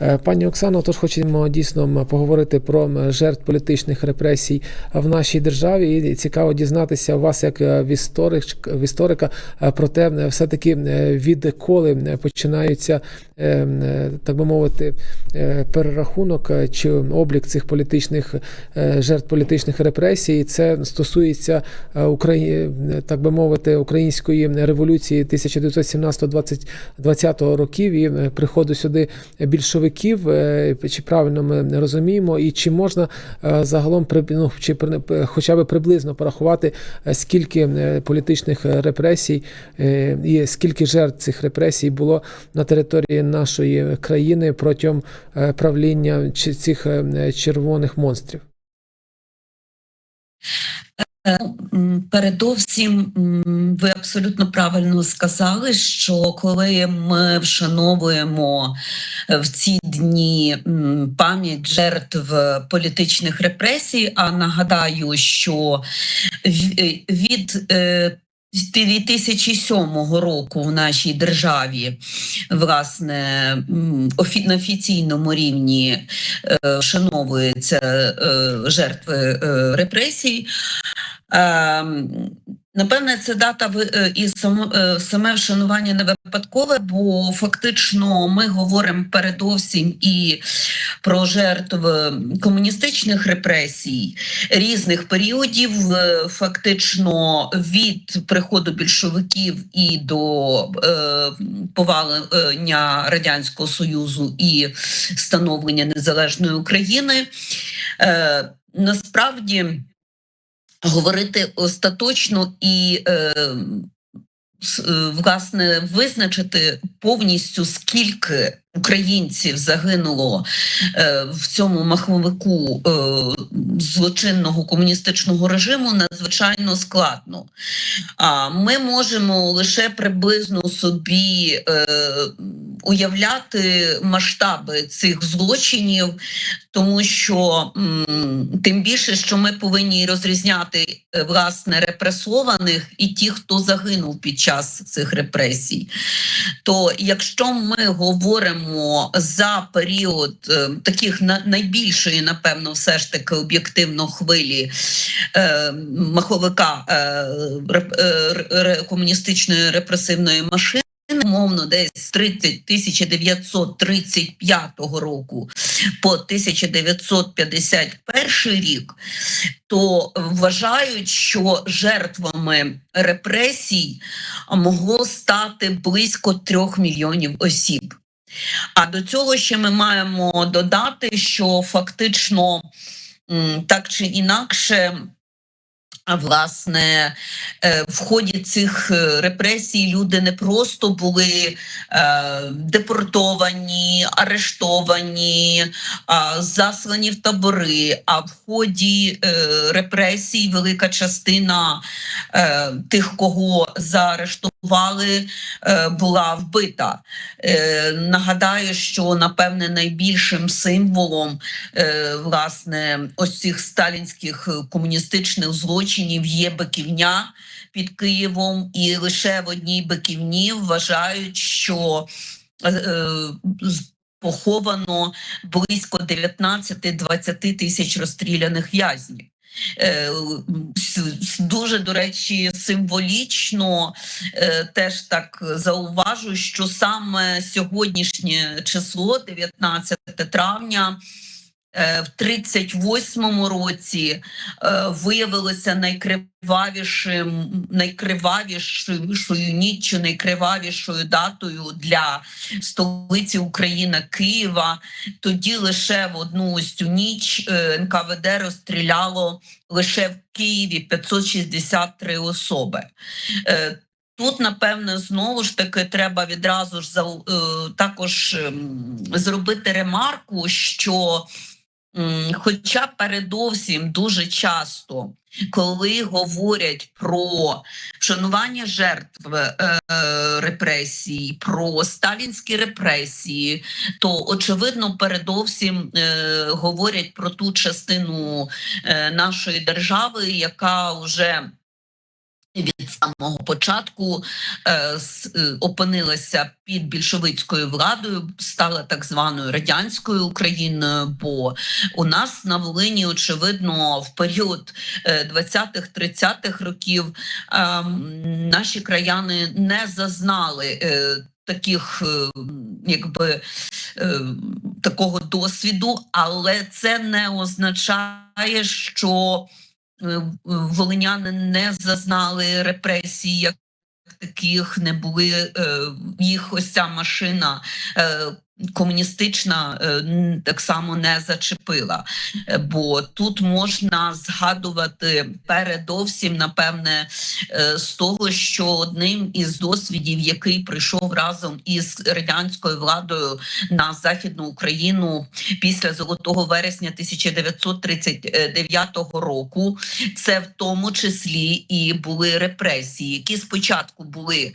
Е, Пані Оксано, тож хочемо дійсно поговорити про жертв політичних репресій в нашій державі. І цікаво дізнатися у вас, як е, в історик, в історика, е, про те, е, все-таки е, відколи починаються, так би мовити, перерахунок чи облік цих політичних жертв політичних репресій. Це стосується е, Украї... так би мовити, української революції 1917-20 років і приходу сюди більшовиків. Е, Чи правильно ми розуміємо, і чи можна е, загалом ну, чи хоча б приблизно порахувати, е, скільки е, політичних е, репресій е, і скільки жертв цих репресій було на території нашої країни протягом е, правління цих е, червоних монстрів? М, Передовсім ви абсолютно правильно сказали, що коли ми вшановуємо е, в ці дні пам'ять жертв політичних репресій, а нагадаю, що е, від е, 2007 року в нашій державі власне на офіційному рівні е, вшановуються е, жертви е, репресій. Ем, Напевне, ця дата е, і е, саме вшанування не випадкове, бо фактично ми говоримо передовсім і про жертв комуністичних репресій різних періодів, е, фактично від приходу більшовиків і до е, повалення Радянського Союзу і становлення незалежної України. Е, Насправді говорити остаточно і е, е, власне визначити повністю скільки українців загинуло е, в цьому маховику е, злочинного комуністичного режиму надзвичайно складно. А ми можемо лише приблизно собі е, уявляти масштаби цих злочинів, тому що м, тим більше, що ми повинні розрізняти е, власне репресованих і ті, хто загинув під час цих репресій. То якщо ми говоримо за період е, таких на, найбільшої, напевно, все ж таки об'єктивно хвилі е, маховика е, комуністичної репресивної машини. Умовно, десь з 30 1935 року по 1951 рік, то вважають, що жертвами репресій могло стати близько трьох мільйонів осіб. А до цього ще ми маємо додати, що фактично так чи інакше. Власне, е, в ході цих е, репресій люди не просто були е, депортовані, арештовані, заслані в табори. А в ході репресій велика частина тих, кого заарештували, е, була вбита. Е, нагадаю, що напевне найбільшим символом е, власне ось цих сталінських комуністичних злочинів є Биківня під Києвом, і лише в одній Биківні вважають, що поховано близько 19-20 тисяч розстріляних в'язнів. Е, Дуже, до речі, символічно е, теж так зауважу, що саме сьогоднішнє число, 19 травня, в 38-му році е, виявилося найкривавішим, найкривавішою ніччю, найкривавішою датою для столиці України Києва. Тоді лише в одну ось цю ніч е, НКВД розстріляло лише в Києві 563 особи. Е, Тут, напевне, знову ж таки треба відразу ж е, також ем, зробити ремарку, що хоча передовсім дуже часто, коли говорять про вшанування жертв е, репресій, про сталінські репресії, то очевидно передовсім е, говорять про ту частину е, нашої держави, яка вже від самого початку е, с- е, опинилася під більшовицькою владою, стала так званою радянською Україною. Бо у нас на Волині, очевидно, в період е, 20-30-х років е, наші краяни не зазнали. е, Таких, е, якби е, такого досвіду, але це не означає, що е, волиняни не зазнали репресій, як таких не були е, їх ось ця машина е, комуністична е, так само не зачепила. Е, Бо тут можна згадувати передовсім, напевне, е, з того, що одним із досвідів, який прийшов разом із радянською владою на західну Україну після золотого вересня 1939 року, це в тому числі і були репресії, які спочатку були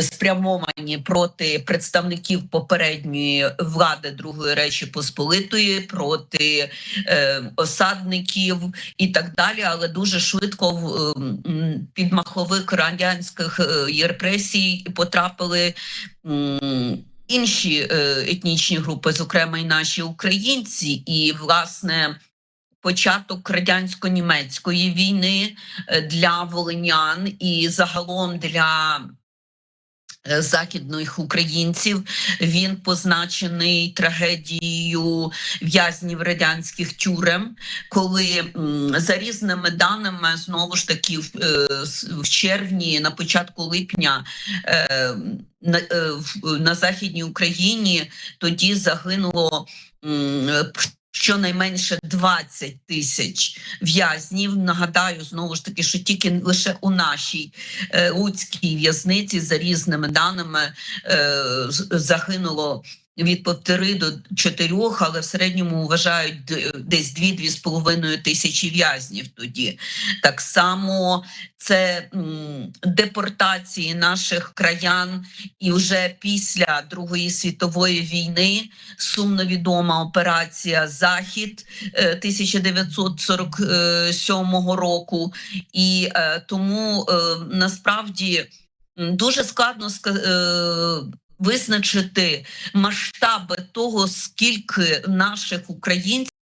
спрямовані проти представників попередньої влади Другої Речі Посполитої, проти е, осадників і так далі. Але дуже швидко в ем, під радянських е, репресій потрапили. м, Інші е, етнічні групи, зокрема і наші українці, і власне початок радянсько-німецької війни е, для волинян і загалом для е, західних українців він позначений трагедією в'язнів радянських тюрем, коли за різними даними знову ж таки в, е, червні, на початку липня. е, На, е, на західній Україні тоді загинуло е, щонайменше 20 тисяч в'язнів. Нагадаю, знову ж таки, що тільки лише у нашій е, луцькій в'язниці за різними даними е, загинуло від півтори до чотирьох, але в середньому вважають десь дві-дві з половиною тисячі в'язнів тоді. Так само це депортації наших краян, і вже після Другої світової війни сумно відома операція Захід е, 1947 року, і е, тому е, насправді дуже складно е, визначити масштаби того, скільки наших українців.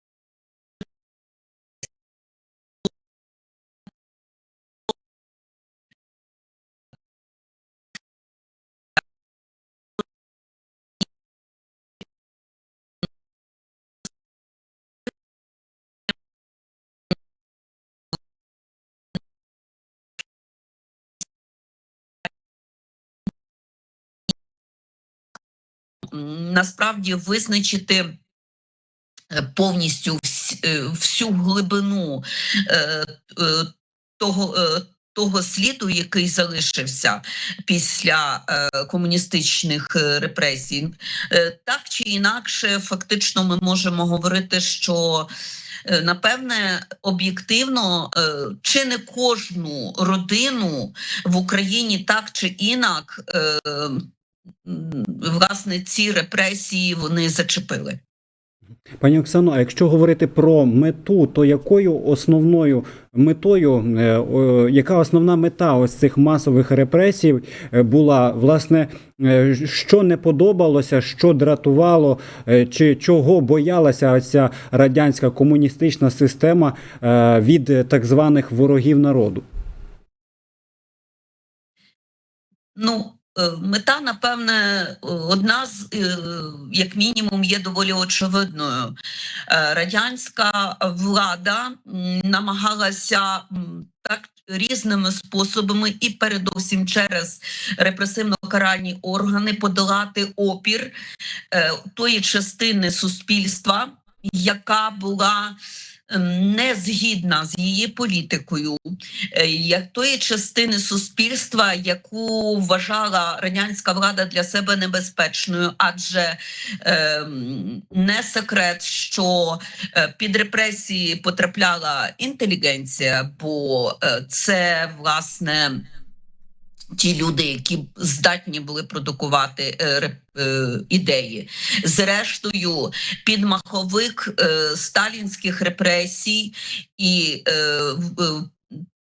Насправді визначити е, повністю е, всю глибину е, того. Того сліду, який залишився після комуністичних репресій, так чи інакше, фактично, ми можемо говорити, що напевне об'єктивно чи не кожну родину в Україні так чи інак власне ці репресії вони зачепили. Пані Оксано, а якщо говорити про мету, то якою основною метою, е, яка основна мета ось цих масових репресій е, була, власне, е, що не подобалося, що дратувало, чи чого боялася ця радянська комуністична система від так званих ворогів народу? Ну, мета, напевне, е, одна з е, як мінімум є доволі очевидною. Е, Радянська влада намагалася так різними способами, і передовсім через репресивно-каральні органи подолати опір е, тої частини суспільства, яка була не згідна з її політикою, е, як тої частини суспільства, яку вважала радянська влада для себе небезпечною, адже е, не секрет, що е, під репресії потрапляла інтелігенція, бо е, це власне. Ті люди, які здатні були продукувати е, е, ідеї, зрештою, підмаховик е, сталінських репресій і е,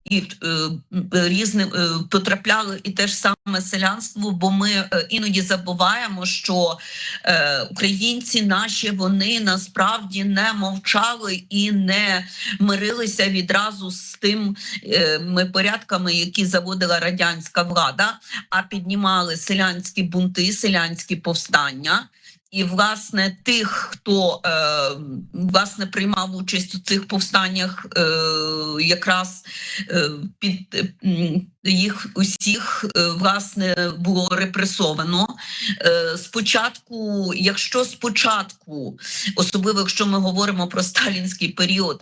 і е, м, різним е, потрапляли і те ж саме селянство, бо ми е, іноді забуваємо, що е, українці наші вони насправді не мовчали і не мирилися відразу з тим е, порядками, які заводила радянська влада, а піднімали селянські бунти, селянські повстання. І власне тих, хто е, власне приймав участь у цих повстаннях, е, якраз е, під е, їх усіх е, власне було репресовано. Е, спочатку, якщо спочатку, особливо якщо ми говоримо про сталінський період,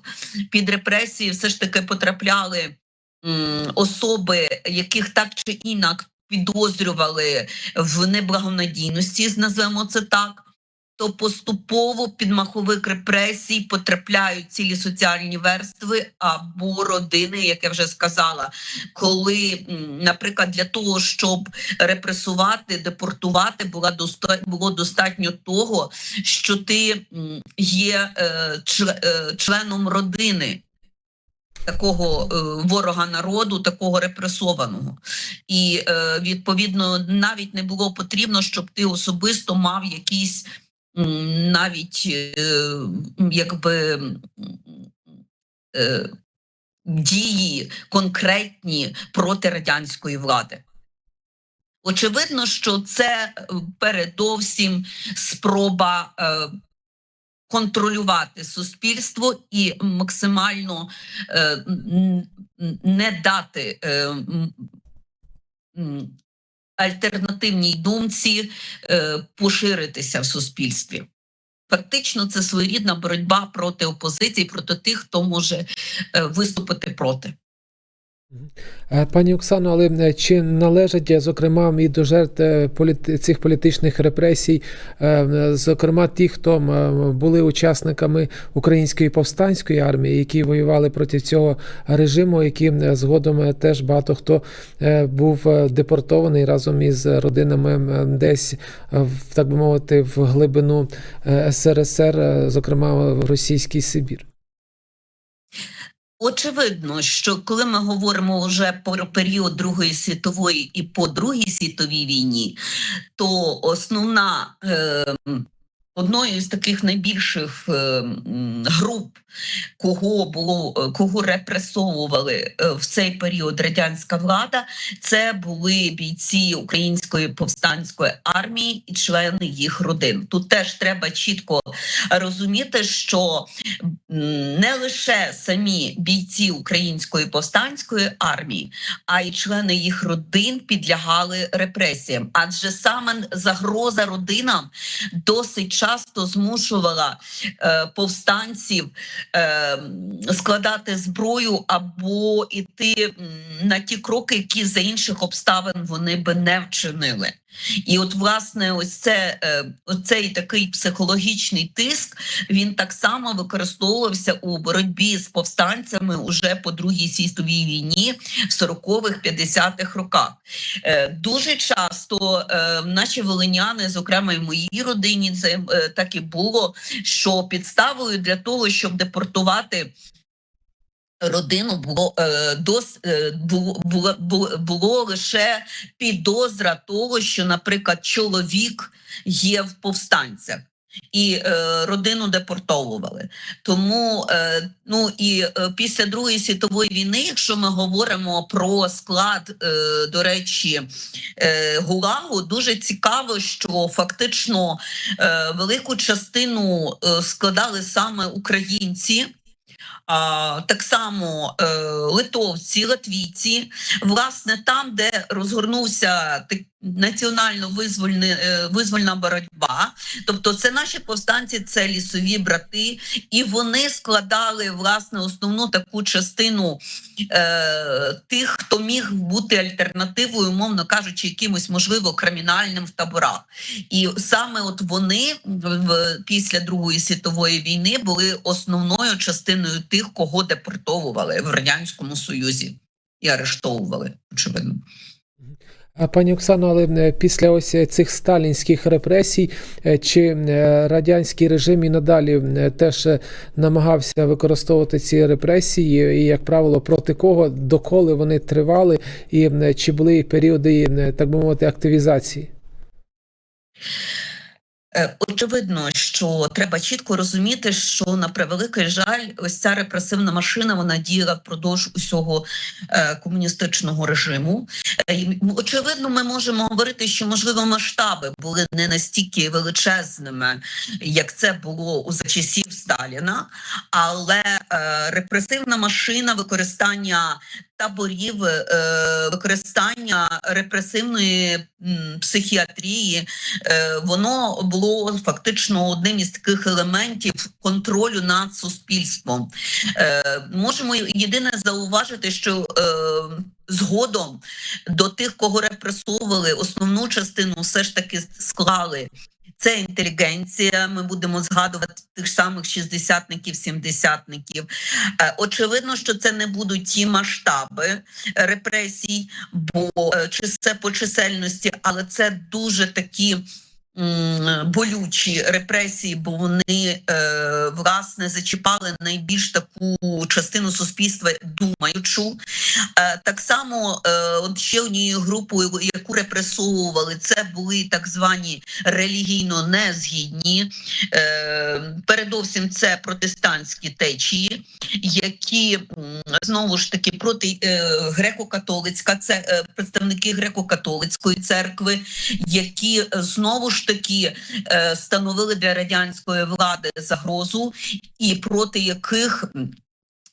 під репресії все ж таки потрапляли особи, яких так чи інак підозрювали в неблагонадійності, назвемо це так. То поступово під маховик репресій потрапляють цілі соціальні верстви або родини, як я вже сказала, коли, наприклад, для того, щоб репресувати, депортувати, була доста- було достатньо того, що ти є е, е, членом родини такого е, ворога народу, такого репресованого. І е, відповідно навіть не було потрібно, щоб ти особисто мав якісь навіть е, якби дії конкретні проти радянської влади. Очевидно, що це передовсім спроба контролювати суспільство і максимально е, не дати е, альтернативній думці е, поширитися в суспільстві. Фактично, це своєрідна боротьба проти опозиції, проти тих, хто може е, виступити проти. Е, Пані Оксано, але е, чи належать, е, зокрема, і до жертв політи- цих політичних репресій, зокрема, ті, хто були учасниками української повстанської армії, які воювали проти цього режиму, які згодом теж багато хто був депортований разом із родинами десь, так би мовити, в глибину СРСР, зокрема в російський Сибір. Очевидно, що коли ми говоримо вже про період Другої світової і по Другій світовій війні, то основна е, одною з таких найбільших е, груп, кого було е, кого репресовували е, в цей період радянська влада, це були бійці української повстанської армії і члени їх родин. Тут теж треба чітко розуміти, що не лише самі бійці української повстанської армії, а й члени їх родин підлягали репресіям, адже саме загроза родинам досить часто змушувала е, повстанців е, складати зброю або іти на ті кроки, які за інших обставин вони би не вчинили. І от, власне, ось це е, оцей такий психологічний тиск він так само використовувався у боротьбі з повстанцями уже по другій світовій війні в 40-х, 50-х роках. Е, Дуже часто е, наші волиняни, зокрема і в моїй родині, це так і було. Що підставою для того, щоб депортувати. Родину було е, дос е, було, було, було, лише підозра того, що, наприклад, чоловік є в повстанцях. І е, родину депортовували. Тому е, ну і е, після Другої світової війни, якщо ми говоримо про склад, е, до речі, е, ГУЛАГу, дуже цікаво, що фактично е, велику частину е, складали саме українці. А, так само е, литовці, латвійці, власне, там, де розгорнувся так, національно визвольни, е, визвольна боротьба, тобто це наші повстанці, це лісові брати, і вони складали власне основну таку частину е, тих, хто міг бути альтернативою, умовно кажучи, якимось можливо кримінальним в таборах. І саме от вони в- після Другої світової війни були основною частиною тих, кого депортовували в радянському союзі і арештовували. Очевидно. А, Пані Оксано, але е, після ось цих сталінських репресій, е, чи е, радянський режим і надалі е, теж е, намагався використовувати ці репресії, і, як правило, проти кого, доколи вони тривали, і е, чи були періоди, е, так би мовити, активізації? Е, Очевидно, що треба чітко розуміти, що на превеликий жаль, ось ця репресивна машина вона діяла впродовж усього е, комуністичного режиму. Е, очевидно, ми можемо говорити, що можливо масштаби були не настільки величезними, як це було у за часів Сталіна, але репресивна машина використання таборів, е, використання репресивної психіатрії, е, воно було фактично одним із таких елементів контролю над суспільством. Е, можемо єдине зауважити, що е, згодом до тих, кого репресовували, основну частину все ж таки склали. Це інтелігенція. Ми будемо згадувати тих самих шістдесятників, сімдесятників. Е, Очевидно, що це не будуть ті масштаби репресій, бо е, чи це по чисельності, але це дуже такі. Болючі репресії, бо вони е, власне зачіпали найбільш таку частину суспільства думаючу. Е, так само, е, от ще однією групою, яку репресовували, це були так звані релігійно незгідні. Передовсім це протестантські течії, які знову ж таки проти греко-католицька, це представники греко-католицької церкви, які знову ж таки е, становили для радянської влади загрозу, і проти яких.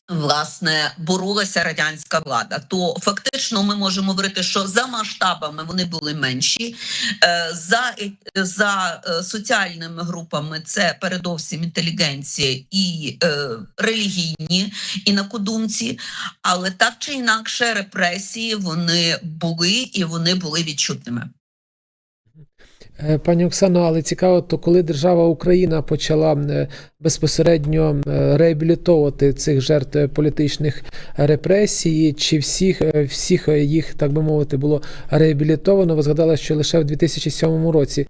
Власне, боролася радянська влада, то фактично ми можемо говорити, що за масштабами вони були менші, е, за, е, за соціальними групами це передовсім інтелігенція і е, релігійні інакодумці, але так чи інакше репресії вони були і вони були відчутними. Е, Пані Оксано, але цікаво, то коли держава Україна почала е, безпосередньо е, реабілітовувати цих жертв політичних репресій, чи всіх, всіх їх, так би мовити, було реабілітовано? Ви згадали, що лише в 2007 році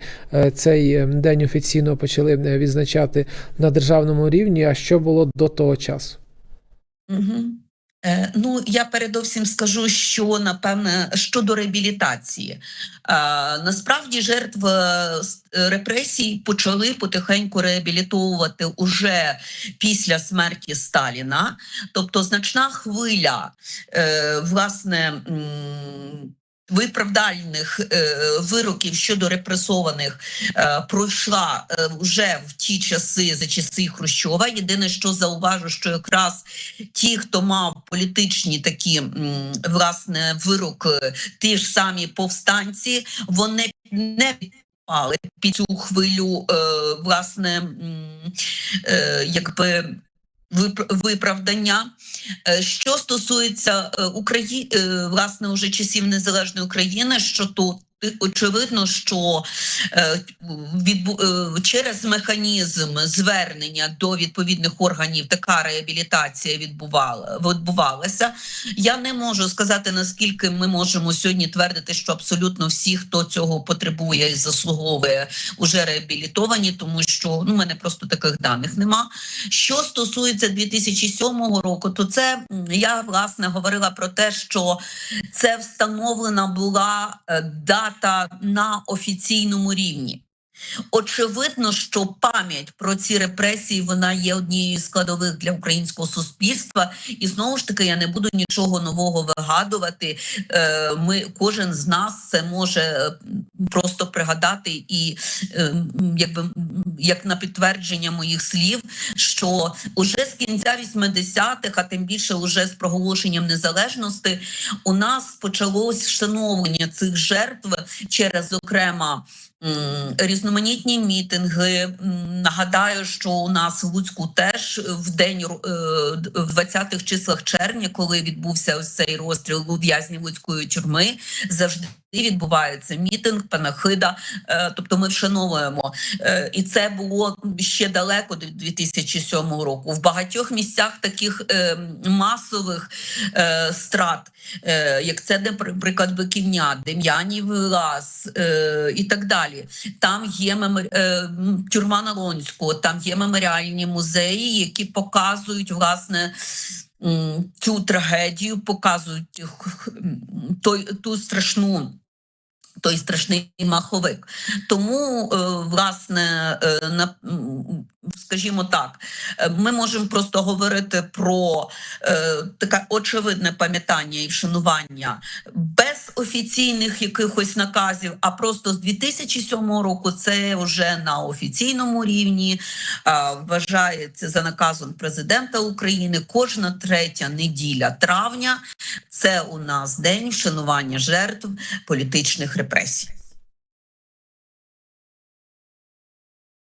цей день офіційно почали відзначати на державному рівні. А що було до того часу? Угу. Е, ну, я передовсім скажу, що напевне щодо реабілітації. Е, насправді жертв е, репресій почали потихеньку реабілітовувати уже після смерті Сталіна. Тобто значна хвиля, власне. Виправдальних е, вироків щодо репресованих е, пройшла е, вже в ті часи за часи Хрущова. Єдине, що зауважу, що якраз ті, хто мав політичні такі власне вироки, ті ж самі повстанці, вони не підпали під цю хвилю, власне, якби. Вип- Виправдання. Е, Що стосується України е, власне уже часів незалежної України, що тут е, очевидно, що е, е, через механізм звернення до відповідних органів така реабілітація відбувала відбувалася. Я не можу сказати наскільки ми можемо сьогодні твердити, що абсолютно всі, хто цього потребує і заслуговує, уже реабілітовані, тому що ну в мене просто таких даних нема. Що стосується 2007 року, то це я власне говорила про те, що це встановлена була е, дата на офіційному рівні. Очевидно, що пам'ять про ці репресії вона є однією з складових для українського суспільства, і знову ж таки я не буду нічого нового вигадувати. Е, Ми кожен з нас це може е, просто пригадати і е, якби як на підтвердження моїх слів, що уже з кінця 80-х, а тим більше уже з проголошенням незалежності, у нас почалось вшановлення цих жертв через зокрема. Різноманітні мітинги. Нагадаю, що у нас в Луцьку теж в день е, в 20-х числах червня, коли відбувся ось цей розстріл у в'язні Луцької тюрми, завжди відбувається мітинг, панахида. Е, тобто ми вшановуємо. Е, і це було ще далеко до 2007 року. В багатьох місцях таких е, масових страт, як це, наприклад, Биківня, Дем'янів Лас і так далі. Там є мемор... е, тюрма на Лонську, там є меморіальні музеї, які показують власне. Цю трагедію показують той ту страшну той страшний маховик. Тому, е, власне, е, скажімо так, е, ми можемо просто говорити про таке очевидне пам'ятання і вшанування без офіційних якихось наказів, а просто з 2007 року це вже на офіційному рівні е, вважається за наказом президента України кожна третя неділя травня. Це у нас день вшанування жертв політичних репресій.